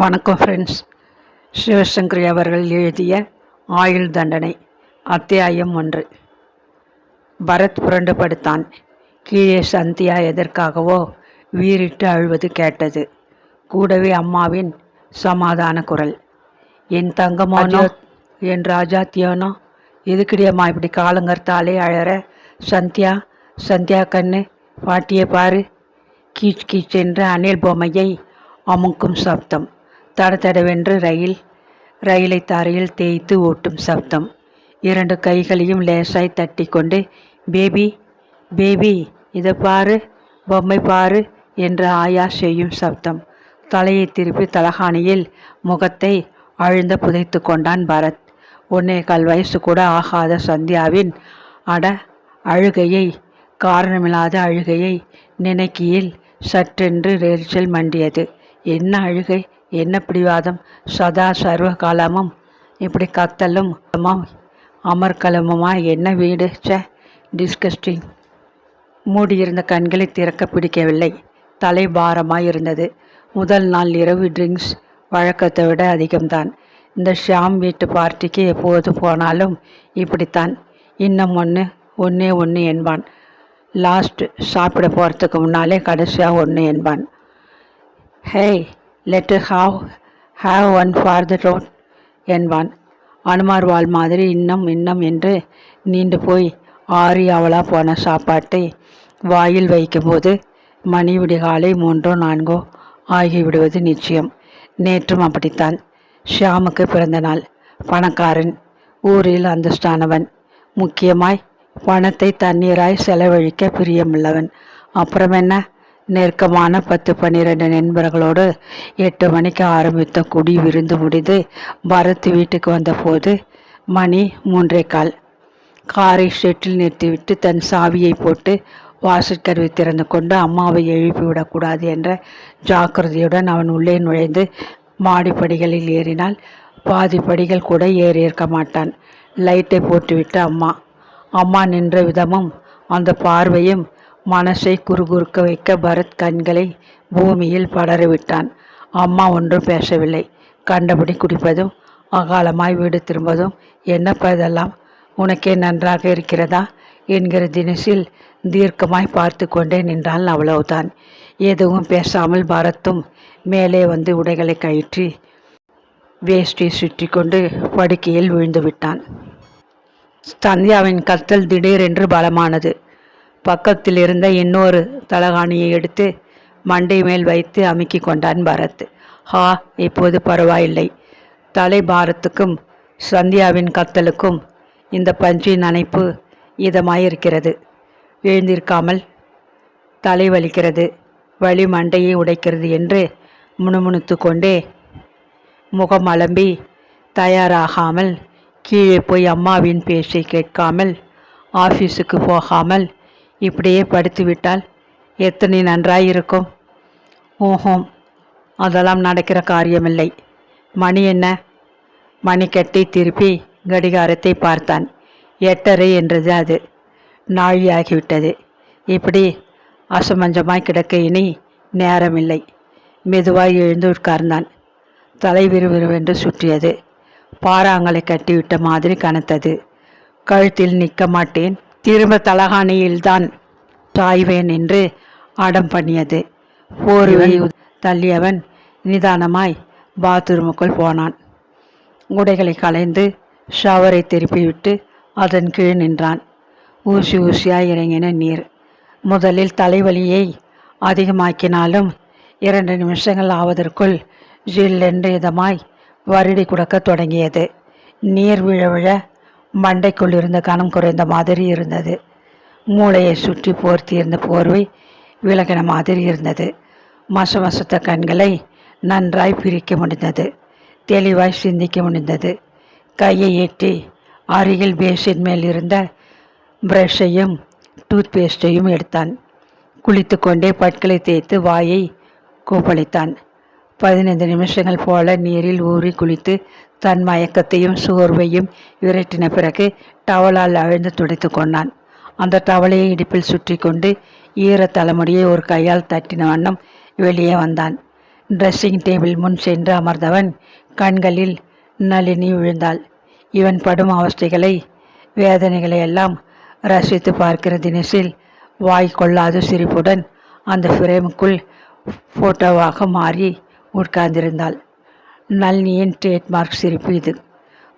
வணக்கம் ஃப்ரெண்ட்ஸ் சிவசங்கரி அவர்கள் எழுதிய ஆயுள் தண்டனை அத்தியாயம் ஒன்று. பரத் புரண்டு படுத்தான் கீழே சந்தியா எதற்காகவோ வீறிட்டு அழுவது கேட்டது. கூடவே அம்மாவின் சமாதான குரல். என் தங்கமானோ என் ராஜாத்தியானோ எதுக்குடியம்மா இப்படி காலங்கர்த்தாலே அழற? சந்தியா சந்தியா கண்ணு பாட்டியை பாரு. கீச் கீச் என்ற அணில் பொம்மையை அமுக்கும் சப்தம். தடதடவென்று ரயில் ரயிலை தரையில் தேய்த்து ஓட்டும் சப்தம். இரண்டு கைகளையும் லேசாய் தட்டி கொண்டு பேபி பேபி இதை பாரு பொம்மை பாரு என்று ஆயா செய்யும் சப்தம். தலையை திருப்பி தலகாணியில் முகத்தை அழுந்த புதைத்து கொண்டான் பரத். ஒன்னே கால் வயசு கூட ஆகாத சந்தியாவின் அட அழுகையை காரணமில்லாத அழுகையை நினைக்கையில் சற்றென்று எரிச்சல் மண்டியது. என்ன அழுகை? என்ன பிடிவாதம்? சதா சர்வ காலமும் இப்படி கத்தலும் அமர்கலமுமா என்ன வீடு? சே டிஸ்கஸ்டிங் மூடியிருந்த கண்களை திறக்க பிடிக்கவில்லை. தலை பாரமாய் இருந்தது முதல் நாள் இரவு ட்ரிங்க்ஸ் வழக்கத்தை விட அதிகம்தான். இந்த ஷாம் வீட்டு பார்ட்டிக்கு எப்போது போனாலும் இப்படித்தான். இன்னும் ஒன்று ஒன்றே ஒன்று என்பான். லாஸ்ட் சாப்பிட போகிறதுக்கு முன்னாலே கடைசியாக ஒன்று என்பான். Hey let have have one for the road என்பான் அனுமார் வால் மாதிரி இன்னும் இன்னும் என்று நீண்டு போய் ஆறி அவளா போன சாப்பாட்டை வாயில் வைக்கும்போது மணி விடிகாலை மூன்றோ நான்கோ ஆகிவிடுவது நிச்சயம். நேற்றும் அப்படித்தான். ஷியாமுக்கு பிறந்த நாள். பணக்காரன் ஊரில் அந்தஸ்தானவன். முக்கியமாய் பணத்தை தண்ணீராய் செலவழிக்க பிரியமுள்ளவன். அப்புறம் என்ன? நெருக்கமான பத்து பன்னிரண்டு நண்பர்களோடு எட்டு மணிக்கு ஆரம்பித்த குடி விருந்து முடிந்து பரத் வீட்டுக்கு வந்தபோது மணி மூன்றே கால். காரை ஷெட்டில் நிறுத்திவிட்டு தன் சாவியை போட்டு வாசற்கருவி திறந்து கொண்டு அம்மாவை எழுப்பிவிடக்கூடாது என்ற ஜாக்கிரதையுடன் அவன் உள்ளே நுழைந்து மாடிப்படிகளில் ஏறினால் பாதி படிகள் கூட ஏறி இருக்க மாட்டான். லைட்டை போட்டுவிட்டு அம்மா. அம்மா நின்ற விதமும் அந்த பார்வையும் மனசை குறுகுறுக்க வைக்க பரத் கண்களை பூமியில் படறிவிட்டான் அம்மா ஒன்றும் பேசவில்லை. கண்டபடி குடிப்பதும் அகாலமாய் வீடு திரும்பதும் என்னப்பதெல்லாம் உனக்கே நன்றாக இருக்கிறதா? என்கிற தினசில் தீர்க்கமாய் பார்த்து கொண்டே நின்றால் அவ்வளவுதான் எதுவும் பேசாமல் பரத்தும் மேலே வந்து உடைகளை கயிற்றி வேஷ்டி சுற்றி கொண்டு படுக்கையில் விழுந்து விட்டான். சந்தியாவின் கத்தல் திடீரென்று பலமானது. பக்கத்தில் இருந்த இன்னொரு தலகாணியை எடுத்து மண்டை மேல் வைத்து அமுக்கி கொண்டான் பரத். ஹா இப்போது பரவாயில்லை. தலை பாரத்துக்கும் சந்தியாவின் கத்தலுக்கும் இந்த பஞ்சின் அணைப்பு இதமாயிருக்கிறது. எழுந்திருக்காமல் தலை வலிக்கிறது. வலி மண்டையை உடைக்கிறது என்று முணுமுணுத்து கொண்டே முகம் அலம்பி தயாராகாமல் கீழே போய் அம்மாவின் பேச்சை கேட்காமல் ஆஃபீஸுக்கு போகாமல் இப்படியே படுத்துவிட்டால் எத்தனை நன்றாயிருக்கும்? ஓஹோம் அதெல்லாம் நடக்கிற காரியமில்லை. மணி என்ன? மணி கட்டி திருப்பி கடிகாரத்தை பார்த்தான். எட்டரை என்றது அது. நாழியாகிவிட்டது. இப்படி அசமஞ்சமாய் கிடக்க இனி நேரமில்லை. மெதுவாய் எழுந்து உட்கார்ந்தான். தலை விறுவிறுவென்று சுற்றியது. பாறாங்களை கட்டிவிட்ட மாதிரி கனத்தது. கழுத்தில் நிற்க மாட்டேன். திரும்ப தலகாணியில்தான் சாய்வேன் என்று அடம் பண்ணியது. போர்வை தள்ளியவன் நிதானமாய் பாத்ரூமுக்குள் போனான். உடைகளை களைந்து ஷவரை திருப்பிவிட்டு அதன் கீழ் நின்றான். ஊசி ஊசியாய் இறங்கின நீர். முதலில் தலைவலியை அதிகமாக்கினாலும் இரண்டு நிமிஷங்கள் ஆவதற்குள் ஜில்லென்று இதமாய் வருடி குடக்க தொடங்கியது. நீர் விழ விழ மண்டைக்குள் இருந்த கனம் குறைந்த மாதிரி இருந்தது. மூளையை சுற்றி போர்த்தியிருந்த போர்வை விலகின மாதிரி இருந்தது. மச மசத்த கண்களை நன்றாய் பிரிக்க முடிந்தது. தெளிவாய் சிந்திக்க முடிந்தது. கையை எட்டி அருகில் பேசின் மேல் இருந்த ப்ரஷையும் டூத் பேஸ்டையும் எடுத்தான். குளித்து கொண்டே பற்களை தேய்த்து வாயை கூப்பளித்தான். பதினைந்து நிமிஷங்கள் போல நீரில் ஊறி குளித்து தன் மயக்கத்தையும் சோர்வையும் விரட்டின பிறகு டவலால் அழுந்து துடைத்து கொண்டான். அந்த டவலையை இடுப்பில் சுற்றி கொண்டு ஈர தலைமுடியை ஒரு கையால் தட்டின வண்ணம் வெளியே வந்தான். ட்ரெஸ்ஸிங் டேபிள் முன் சென்று அமர்ந்தவன் கண்களில் நளினி விழுந்தாள். இவன் படும் அவஸ்தைகளை வேதனைகளை எல்லாம் ரசித்து பார்க்கிற தினேஷில் வாய் கொள்ளாத சிரிப்புடன் அந்த ஃப்ரேமுக்குள் ஃபோட்டோவாக மாறி உட்கார்ந்திருந்தாள். நளினியின் ட்ரேட்மார்க் சிரிப்பு இது.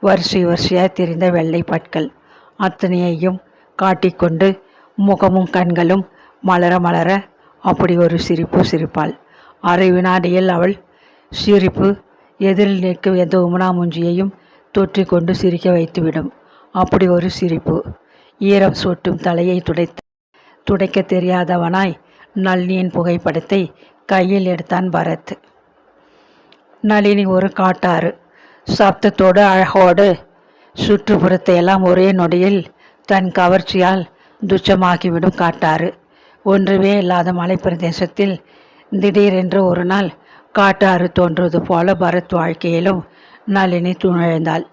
வரிசை வரிசையாக தெரிந்த வெள்ளை பற்கள். அத்தனையையும் காட்டிக்கொண்டு முகமும் கண்களும் மலர மலர அப்படி ஒரு சிரிப்பு சிரிப்பாள். அரை வினாடியில் அவள் சிரிப்பு எதிரில் நிற்கும் எந்த உமனாமுஞ்சியையும் தொற்றிக்கொண்டு சிரிக்க வைத்துவிடும். அப்படி ஒரு சிரிப்பு. ஈரம் சொட்டும் தலையை துடைத்து துடைக்க தெரியாதவனாய் நளினியின் புகைப்படத்தை கையில் எடுத்தான் பரத். நளினி ஒரு காட்டாறு. சப்தத்தோடு அழகோடு சுற்றுப்புறத்தை எல்லாம் ஒரே நொடியில் தன் கவர்ச்சியால் துச்சமாக்கிவிடும் காட்டாறு. ஒன்றுமே இல்லாத மலைப்பிரதேசத்தில் திடீரென்று ஒரு நாள் காட்டாறு தோன்றுவது போல பரத் வாழ்க்கையிலும் நளினி துணிழ்ந்தாள்.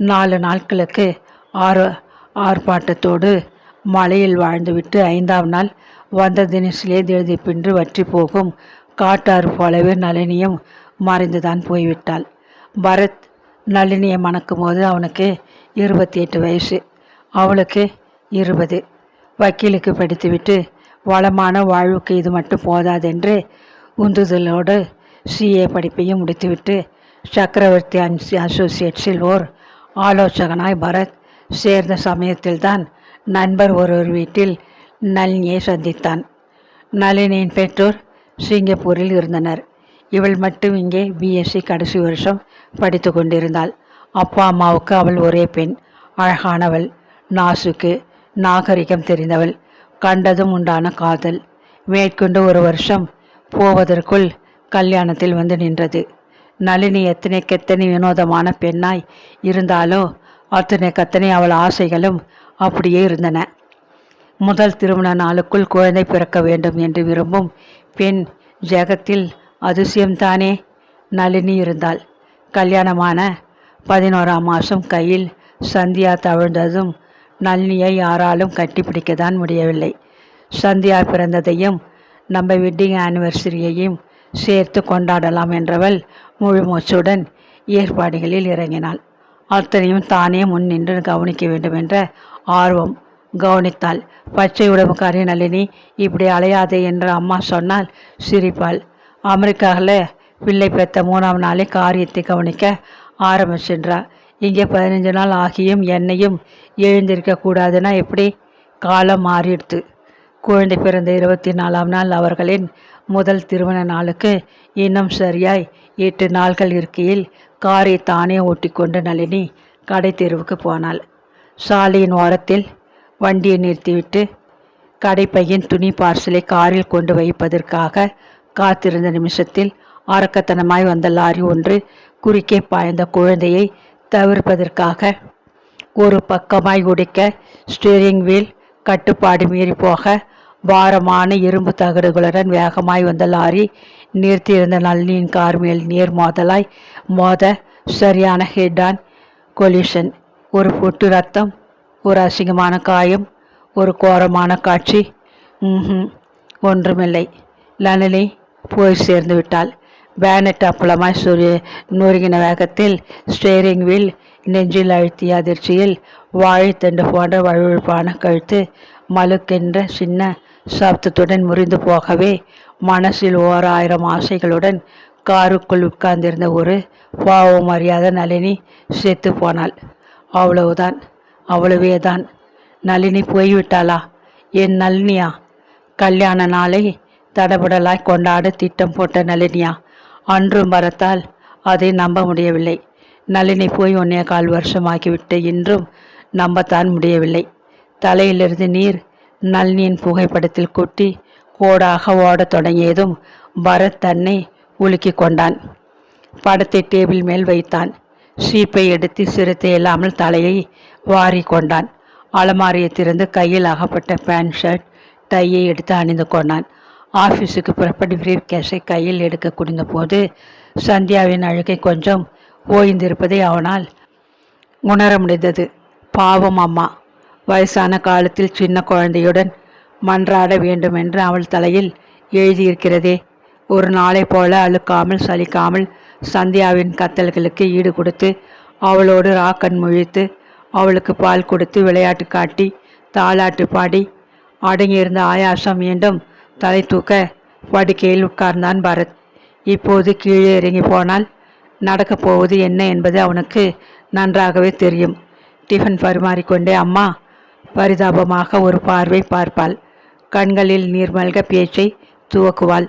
நாலு நாட்களுக்கு ஆறு ஆர்ப்பாட்டத்தோடு மலையில் வாழ்ந்துவிட்டு ஐந்தாம் நாள் வந்த தினசிலே திழுதி பின்று வற்றி போகும் காட்டாறு போலவே நளினியும் மறைந்துதான் போய்விட்டாள். பரத் நளினியை மணக்கும் போது அவனுக்கு இருபத்தி எட்டு வயசு அவளுக்கு இருபது. வக்கீலுக்கு படித்துவிட்டு வளமான வாழ்வுக்கு இது மட்டும் போதாதென்று உந்துதலோடு சிஏ படிப்பையும் முடித்துவிட்டு சக்கரவர்த்தி அன்சி அசோசியேட்ஸில் ஓர் ஆலோசகனாய் பரத் சேர்ந்த சமயத்தில்தான் நண்பர் ஒருவர் வீட்டில் நளினியை சந்தித்தான். நளினியின் பெற்றோர் சிங்கப்பூரில் இருந்தனர். இவள் மட்டும் இங்கே பிஎஸ்சி கடைசி வருஷம் படித்து கொண்டிருந்தாள் அப்பா அம்மாவுக்கு அவள் ஒரே பெண். அழகானவள் நாசுக்கு நாகரிகம் தெரிந்தவள். கண்டதும் உண்டான காதல். மேற்கொண்டு ஒரு வருஷம் போவதற்குள் கல்யாணத்தில் வந்து நின்றது. நளினி எத்தனை கெத்தனை வினோதமான பெண்ணாய் இருந்தாலோ அத்தனை கத்தனை அவள் ஆசைகளும் அப்படியே இருந்தன. முதல் திருமண நாளுக்குள் குழந்தை பிறக்க வேண்டும் என்று விரும்பும் பெண் ஜெகத்தில் அதிசயம்தானே? நளினி இருந்தாள் கல்யாணமான பதினோராம் மாதம் கையில் சந்தியா தவிழ்ந்ததும் நளினியை யாராலும் கட்டிப்பிடிக்கத்தான் முடியவில்லை. சந்தியா பிறந்ததையும் நம்ம வெட்டிங் ஆனிவர்சரியையும் சேர்த்து கொண்டாடலாம் என்றவள் முழு மூச்சுடன் ஏற்பாடுகளில் இறங்கினாள். அத்தனையும் தானே முன் நின்று கவனிக்க வேண்டும் என்ற ஆர்வம் கவனித்தாள். பச்சை உடம்புக்காரி நளினி இப்படி அலையாதே என்று அம்மா சொன்னால் சிரிப்பாள். அமெரிக்காவில் பிள்ளை பெற்ற மூணாம் நாளே காரியத்தை கவனிக்க ஆரம்பிச்சின்றார். இங்கே பதினஞ்சு நாள் ஆகியும் என்னையும் எழுந்திருக்க கூடாதுன்னா எப்படி? காலம் மாறிடுது குழந்தை பிறந்த இருபத்தி நாலாம் நாள் அவர்களின் முதல் திருமண நாளுக்கு இன்னும் சரியாய் எட்டு நாள்கள் இருக்கையில் காரை தானே ஓட்டிக்கொண்டு நளினி கடை தெருவுக்கு போனாள். சாலையின் ஓரத்தில் வண்டியை நிறுத்திவிட்டு கடைப்பையின் துணி பார்சலை காரில் கொண்டு வைப்பதற்காக காத்திருந்த நிமிஷத்தில் அரக்கத்தனமாய் வந்த லாரி ஒன்று குறுக்கே பாய்ந்த குழந்தையை தவிர்ப்பதற்காக ஒரு பக்கமாய் உடைக்க ஸ்டீரிங் வீல் கட்டுப்பாடு மீறி போக பாரமான இரும்பு தகடுகளுடன் வேகமாய் வந்த லாரி நிறுத்தியிருந்த நளினியின் கார் மேல் நேர் மோதலாய் மோத சரியான ஹெட் ஆன் ஒரு பொட்டு ரத்தம் ஒரு அசிங்கமான காயம் ஒரு கோரமான காட்சி. ஒன்றுமில்லை. லனலி போய் சேர்ந்து விட்டாள் பேனட் அப்பளமாய் சுரு நொறுங்கின வேகத்தில் ஸ்டேரிங் வீல் நெஞ்சில் அழுத்திய அதிர்ச்சியில் வாழைத்தண்டு போன்ற வழுவழுப்பான கழுத்து மலுக்கென்ற சின்ன சப்தத்துடன் முறிந்து போகவே மனசில் ஓர் ஆயிரம் ஆசைகளுடன் காருக்குள் உட்கார்ந்திருந்த ஒரு பாவம் அறியாத நளினி செத்து போனாள். அவ்வளவுதான் அவ்வளவே தான் நளினி போய்விட்டாளா? என் நளினியா? கல்யாண நாளை தடபுடலாய் கொண்டாட திட்டம் போட்ட நளினியா? அன்றும் வரத்தால் அதை நம்ப முடியவில்லை. நளினி போய் ஒன்னே கால் வருஷமாகிவிட்டு இன்றும் நம்பத்தான் முடியவில்லை. தலையிலிருந்து நீர் நளினியின் புகைப்படத்தில் கொட்டி கோடாக ஓடத் தொடங்கியதும் பரத் தன்னை உலுக்கி கொண்டான். படத்தை டேபிள் மேல் வைத்தான். ஷீப்பை எடுத்து சிறுத்தை இல்லாமல் தலையை வாரி கொண்டான். அலமாரியை திறந்து கையில் அகப்பட்ட பேண்ட் ஷர்ட் டையை எடுத்து அணிந்து கொண்டான். ஆஃபீஸுக்கு புறப்பட்டு பிரீஃப் கேஷை கையில் எடுக்க குடிந்த போது சந்தியாவின் அழுகை கொஞ்சம் ஓய்ந்திருப்பதை அவனால் உணர முடிந்தது. பாவம் அம்மா வயசான காலத்தில் சின்ன குழந்தையுடன் மன்றாட வேண்டும் என்று அவள் தலையில் எழுதியிருக்கிறதே. ஒரு நாளை போல அழுக்காமல் சலிக்காமல் சந்தியாவின் கத்தல்களுக்கு ஈடு கொடுத்து அவளோடு ராக்கன் முழித்து அவளுக்கு பால் கொடுத்து விளையாட்டு காட்டி தாளாட்டு பாடி அடங்கியிருந்த ஆயாசம் மீண்டும் தலை தூக்க படுக்கையில் உட்கார்ந்தான் பரத். இப்போது கீழே இறங்கி போனால் நடக்கப் போவது என்ன என்பது அவனுக்கு நன்றாகவே தெரியும். டிஃபன் பரிமாறிக்கொண்டே அம்மா பரிதாபமாக ஒரு பார்வை பார்ப்பாள். கண்களில் நீர்மல்க பேச்சை துவக்குவாள்.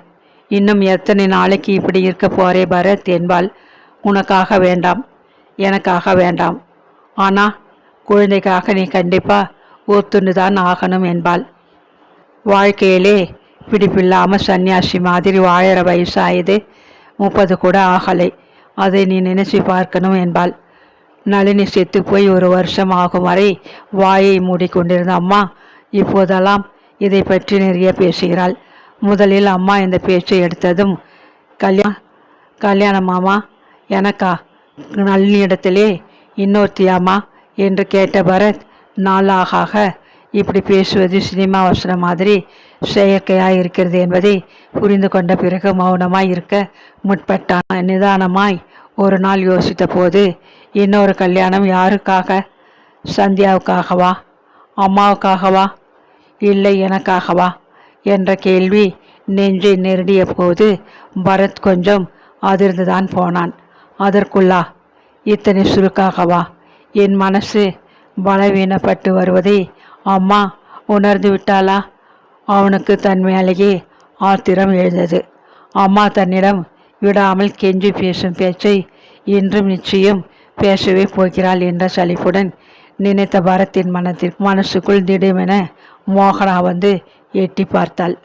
இன்னும் எத்தனை நாளைக்கு இப்படி இருக்க போறே பரத் என்பாள். உனக்காக வேண்டாம் எனக்காக வேண்டாம். ஆனா குழந்தைக்காக நீ கண்டிப்பா ஒத்துன்னு தான் ஆகணும் என்பாள். வாழ்க்கையிலே பிடிப்பில்லாம சன்னியாசி மாதிரி வாழற வயசாயுது. முப்பது கூட ஆகலை. அதை நீ நினைச்சு பார்க்கணும் என்பாள். நளினி செத்து போய் ஒரு வருஷம் ஆகும் வரை வாயை மூடிக்கொண்டிருந்த அம்மா இப்போதெல்லாம் இதை பற்றி நிறைய பேசுகிறாள். முதலில் அம்மா இந்த பேச்சை எடுத்ததும் கல்யா கல்யாணமாமா எனக்கா? நளினியிடத்திலே இன்னொருத்தியாமா? என்று கேட்ட பரத் நாளாக ஆக இப்படி பேசுவது சினிமா வசனம் மாதிரி செயற்கையாய் இருக்கிறது என்பதை புரிந்து கொண்ட பிறகு மௌனமாய் இருக்க முற்பட்டான். நிதானமாய் ஒரு நாள் யோசித்த போது இன்னொரு கல்யாணம் யாருக்காக? சந்தியாவுக்காகவா? அம்மாவுக்காகவா? இல்லை எனக்காகவா? என்ற கேள்வி நெஞ்சை நெருடிய போது பரத் கொஞ்சம் அதிர்ந்துதான் போனான். அதற்குள்ளா? இத்தனை சுருக்காகவா? என் மனசு பலவீனப்பட்டு வருவதை அம்மா உணர்ந்து விட்டாளா? அவனுக்கு தன் மேலேயே ஆத்திரம் எழுந்தது. அம்மா தன்னிடம் விடாமல் கெஞ்சி பேசும் பேச்சை இன்றும் நிச்சயம் பேசவே போகிறாள் என்ற சலிப்புடன் நினைத்த பரத்தின் மனத்திற்கு மனசுக்குள் திடீமென மோகனா வந்து எட்டி பார்த்தாள்.